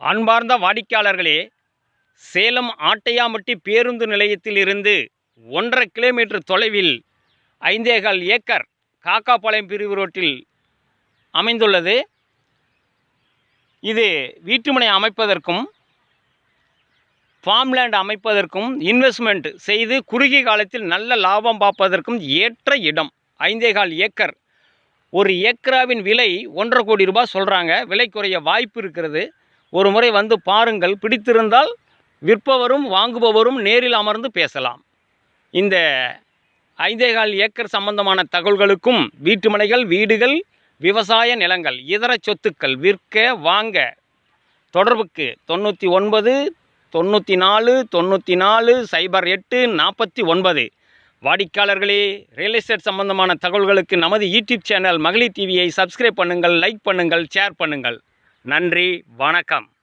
அன்பார்ந்த வாடிக்கையாளர்களே சேலம் ஆட்டையாம்பட்டி பேருந்து நிலையத்தில் இருந்து ஒன்றரை கிலோமீட்டர் தொலைவில் ஐந்தேகால் ஏக்கர் காக்காப்பாளையம் பிரிவு ரோட்டில் அமைந்துள்ளது. இது வீட்டுமனை அமைப்பதற்கும் ஃபார்ம்லேண்ட் அமைப்பதற்கும் இன்வெஸ்ட்மெண்ட் செய்து குறுகிய காலத்தில் நல்ல லாபம் பார்ப்பதற்கும் ஏற்ற இடம். ஐந்தேகால் ஏக்கர். ஒரு ஏக்கராவின் விலை ஒன்றரை கோடி ரூபாய் சொல்கிறாங்க விலை குறைய வாய்ப்பு இருக்கிறது. ஒரு முறை வந்து பாருங்கள் பிடித்திருந்தால் விற்பவரும் வாங்குபவரும் நேரில் அமர்ந்து பேசலாம். இந்த ஐந்தேகால் ஏக்கர் சம்பந்தமான தகவல்களுக்கும் வீட்டுமனைகள் வீடுகள் விவசாய நிலங்கள் இதர சொத்துக்கள் விற்க வாங்க தொடர்புக்கு தொண்ணூற்றி ஒன்பது தொண்ணூற்றி நாலு தொண்ணூற்றி நாலு சைபர் எட்டு நாற்பத்தி ஒன்பது. வாடிக்கையாளர்களே ரியல் எஸ்டேட் சம்பந்தமான தகவல்களுக்கு நமது யூடியூப் சேனல் மகளிர் டிவியை சப்ஸ்கிரைப் பண்ணுங்கள் லைக் பண்ணுங்கள் ஷேர் பண்ணுங்கள். நன்றி வணக்கம்.